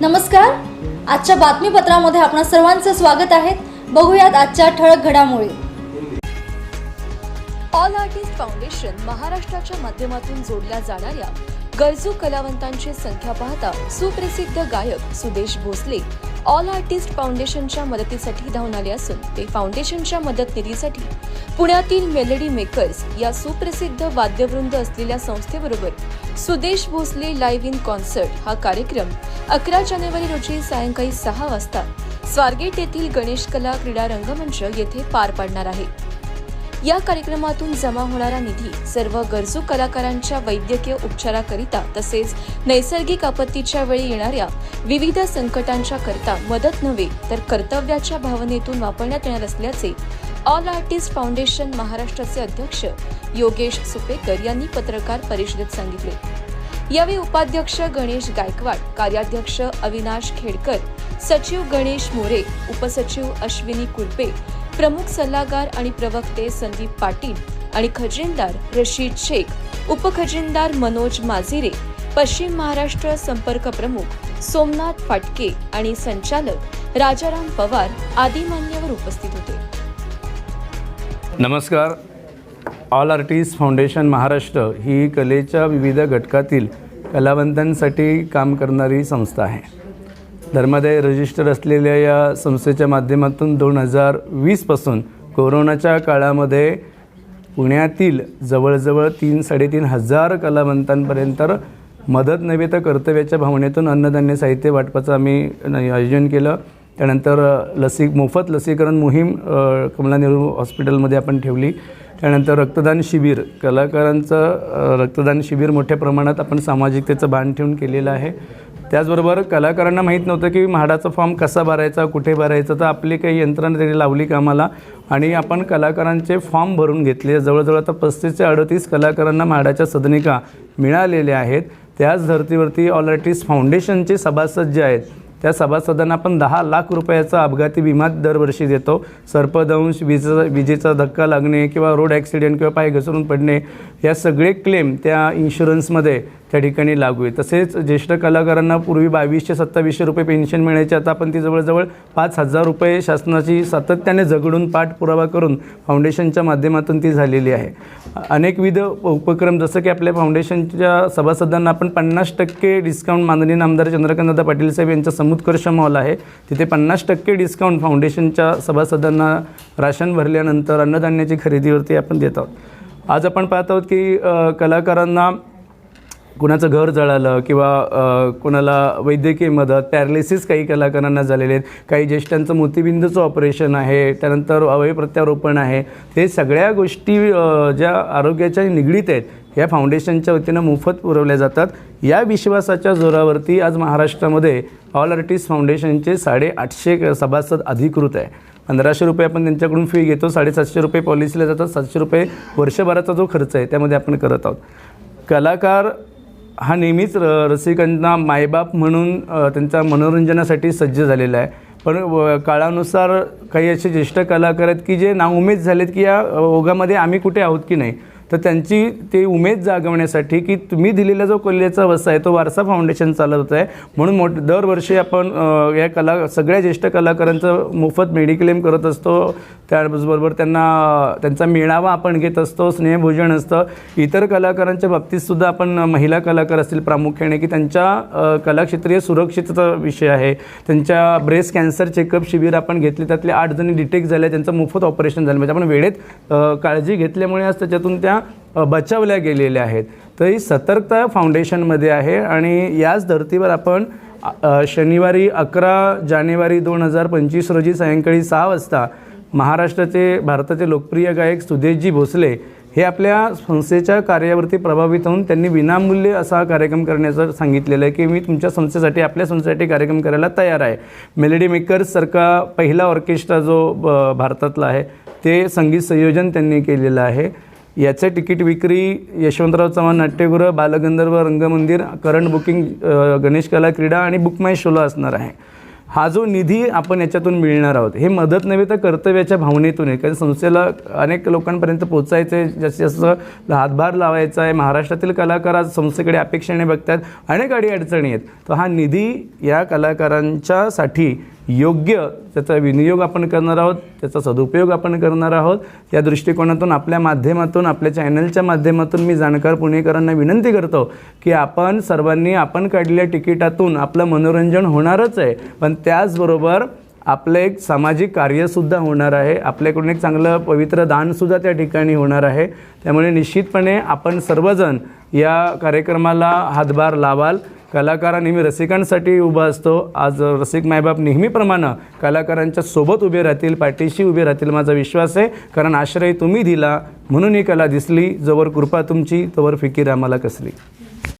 नमस्कार. आजच्या बातमीपत्रामध्ये आपणा सर्वांचं स्वागत आहे. बघूयात आजच्या ठळक घडामोडी. ऑल आर्टिस्ट फाउंडेशन महाराष्ट्राच्या माध्यमातून जोडल्या जाणाऱ्या गरजू कलावंतांची संख्या पाहता सुप्रसिद्ध गायक सुदेश भोसले ऑल आर्टिस्ट फाउंडेशनच्या मदतीसाठी धावून आले असून ते फाउंडेशनच्या मदत निधीसाठी पुण्यातील मेलडी मेकर्स या सुप्रसिद्ध वाद्यवृंद असलेल्या संस्थेबरोबर Sudesh Bhosale live in concert हा कार्यक्रम अकरा जानेवारी रोजी सायंकाळी सहा वाजता स्वारगेट येथील गणेश कला क्रीडा रंगमंच येथे पार पाडणार आहे. या कार्यक्रमातून जमा होणारा निधी सर्व गरजू कलाकारांच्या वैद्यकीय उपचाराकरिता तसेच नैसर्गिक आपत्तीच्या वेळी येणाऱ्या विविध संकटांच्या करता मदत नव्हे तर कर्तव्याच्या भावनेतून वापरण्यात येणार असल्याचे ऑल आर्टिस्ट फाउंडेशन महाराष्ट्राचे अध्यक्ष योगेश सुपेकर यांनी पत्रकार परिषदेत सांगितले. यावेळी उपाध्यक्ष गणेश गायकवाड कार्याध्यक्ष अविनाश खेडकर सचिव गणेश मोरे उपसचिव अश्विनी कुलपे प्रमुख सल्लागार आणि प्रवक्ते संदीप पाटील आणि खजिनदार रशीद शेख उपखजिनदार मनोज माजिरे पश्चिम महाराष्ट्र संपर्क प्रमुख सोमनाथ फाटके आणि संचालक राजाराम पवार आदी मान्यवर उपस्थित होते. नमस्कार. ऑल आर्टिस्ट फाउंडेशन महाराष्ट्र ही कलेच्या विविध घटकातील कलावंतांसाठी काम करणारी संस्था आहे. धर्मादाय रजिस्टर असलेल्या या संस्थेच्या माध्यमातून दोन हजार वीसपासून कोरोनाच्या काळामध्ये पुण्यातील जवळजवळ तीन साडेतीन हजार कलावंतांपर्यंत मदत नव्हे तर कर्तव्याच्या भावनेतून अन्नधान्य साहित्य वाटपाचं आम्ही आयोजन केलं. त्यानंतर लसी मोफत लसीकरण मोहीम कमला नेहरू हॉस्पिटलमध्ये आपण ठेवली. त्यानंतर रक्तदान शिबिर कलाकारांचं रक्तदान शिबिर मोठ्या प्रमाणात आपण सामाजिकतेचं भान ठेवून केलेलं आहे. त्याचबरोबर कलाकारांना माहीत नव्हतं की म्हाडाचा फॉर्म कसा भरायचा कुठे भरायचा तर आपली काही यंत्रणा त्यांनी लावली कामाला आणि आपण कलाकारांचे फॉर्म भरून घेतले. जवळजवळ आता पस्तीस ते अडतीस कलाकारांना म्हाडाच्या सदनिका मिळालेल्या आहेत. त्याच धर्तीवरती ऑल आर्टिस्ट फाउंडेशनचे सभासद जे आहेत त्या सभासदांना आपण दहा लाख रुपयाचा अपघाती विमा दरवर्षी देतो. सर्पदंश विजेचा विजेचा धक्का लागणे किंवा रोड ॲक्सिडेंट किंवा पाय घसरून पडणे या सगळे क्लेम त्या इन्शुरन्समध्ये त्या ठिकाणी लागू आहे. तसेच ज्येष्ठ कलाकारांना पूर्वी बावीसशे सत्तावीसशे रुपये पेन्शन मिळायची आता आपण ती जवळजवळ पाच हजार रुपये शासनाची सातत्याने झगडून पाठपुरावा करून फाउंडेशनच्या माध्यमातून ती झालेली आहे. अनेकविध उपक्रम जसं की आपल्या फाउंडेशनच्या सभासदांना आपण पन्नास टक्के डिस्काउंट माननीय आमदार चंद्रकांतदादा पाटील साहेब यांचा समुत्कर्ष मॉल आहे. तिथे पन्नास टक्के डिस्काउंट फाउंडेशनच्या सभासदांना राशन भरल्यानंतर अन्नधान्याची खरेदीवरती आपण देत आहोत. आज आपण पाहत आहोत की कलाकारांना कुणाचं घर जळालं किंवा कुणाला वैद्यकीय मदत पॅरालिसिस काही कलाकारांना झालेले आहेत काही ज्येष्ठांचं मोतीबिंदूचं ऑपरेशन आहे त्यानंतर अवयव प्रत्यारोपण आहे ते सगळ्या गोष्टी ज्या आरोग्याच्या निगडीत आहेत या फाउंडेशनच्या वतीनं मोफत पुरवल्या जातात. या विश्वासाच्या जोरावरती आज महाराष्ट्रामध्ये ऑल आर्टिस्ट फाउंडेशनचे साडेआठशे आठशे सभासद अधिकृत आहे. पंधराशे रुपये आपण त्यांच्याकडून फी घेतो साडेसातशे रुपये पॉलिसीला जातात सातशे रुपये वर्षभराचा जो खर्च आहे त्यामध्ये आपण करत आहोत. कलाकार हा नेहमीच र रसिकांना मायबाप म्हणून त्यांच्या मनोरंजनासाठी सज्ज झालेला आहे. पण व- काळानुसार काही असे ज्येष्ठ कलाकार आहेत की जे नाउमेद झालेत की या ओघामध्ये आम्ही कुठे आहोत की नाही? तर त्यांची ते उमेद जागवण्यासाठी की तुम्ही दिलेला जो कलेचा वसा आहे तो वारसा फाउंडेशन चालवत आहे. म्हणून मोठ दरवर्षी आपण या कला सगळ्या ज्येष्ठ कलाकारांचं मोफत मेडिक्लेम करत असतो. त्याचबरोबर त्यांना त्यांचा मेळावा आपण घेत असतो स्नेहभोजन असतं. इतर कलाकारांच्या बाबतीतसुद्धा आपण महिला कलाकार असतील प्रामुख्याने की त्यांच्या कलाक्षेत्रीय सुरक्षितता विषय आहे. त्यांच्या ब्रेस्ट कॅन्सर चेकअप शिबिर आपण घेतले त्यातले आठ जणी डिटेक्ट झाले त्यांचं मोफत ऑपरेशन झालं. म्हणजे आपण वेळेत काळजी घेतल्यामुळे आज त्याच्यातून त्या बचावल्या गेलेल्या आहेत. तर ही सतर्कता फाउंडेशनमध्ये आहे आणि याच धर्तीवर आपण शनिवारी अकरा जानेवारी दोन हजार पंचवीस रोजी सायंकाळी सहा वाजता महाराष्ट्राचे भारताचे लोकप्रिय गायक सुदेशजी भोसले हे आपल्या संस्थेच्या कार्यावरती प्रभावित होऊन त्यांनी विनामूल्य असा कार्यक्रम करण्याचं सांगितलेलं आहे की मी तुमच्या संस्थेसाठी आपल्या संस्थेसाठी कार्यक्रम करायला तयार आहे. मेलेडी मेकर्ससारखा पहिला ऑर्केस्ट्रा जो ब- भारतातला आहे ते संगीत संयोजन त्यांनी केलेलं आहे. याचे तिकीट विक्री यशवंतराव चव्हाण नाट्यगृह बालगंधर्व रंगमंदिर करंट बुकिंग गणेश कला क्रीडा आणि बुक माय शोला असणार आहे. हा जो निधी आपण याच्यातून मिळणार आहोत हे मदत नव्हे तर कर्तव्याच्या भावनेतून आहे. कारण संस्थेला अनेक लोकांपर्यंत पोचायचं आहे जास्तीत जास्त हातभार लावायचा आहे. महाराष्ट्रातील कलाकार आज संस्थेकडे अपेक्षेने बघतात अनेक अडी अडचणी आहेत. तर हा निधी या कलाकारांच्यासाठी योग्य त्याचा विनियोग आपण करणार आहोत त्याचा सदुपयोग आपण करणार आहोत. या दृष्टिकोनातून आपल्या माध्यमातून आपल्या चॅनलच्या माध्यमातून मी जाणकार पुणेकरांना विनंती करतो की आपण सर्वांनी आपण काढलेल्या तिकिटातून आपलं मनोरंजन होणारच आहे. पण त्याचबरोबर आपलं एक सामाजिक कार्यसुद्धा होणार आहे. आपल्याकडून एक चांगलं पवित्र दानसुद्धा त्या ठिकाणी होणार आहे. त्यामुळे निश्चितपणे आपण सर्वजण या कार्यक्रमाला हातभार लावाल. कलाकार नेहमी रसिकांसाठी उभा असतो. आज रसिक मायबाप नेहमीप्रमाणे कलाकारांच्या सोबत उभे राहतील पाठीशी उभे राहतील माझा विश्वास आहे. कारण आश्रय तुम्ही दिला म्हणून ही कला दिसली. जोवर कृपा तुमची तवर फिकीर आम्हाला कसली.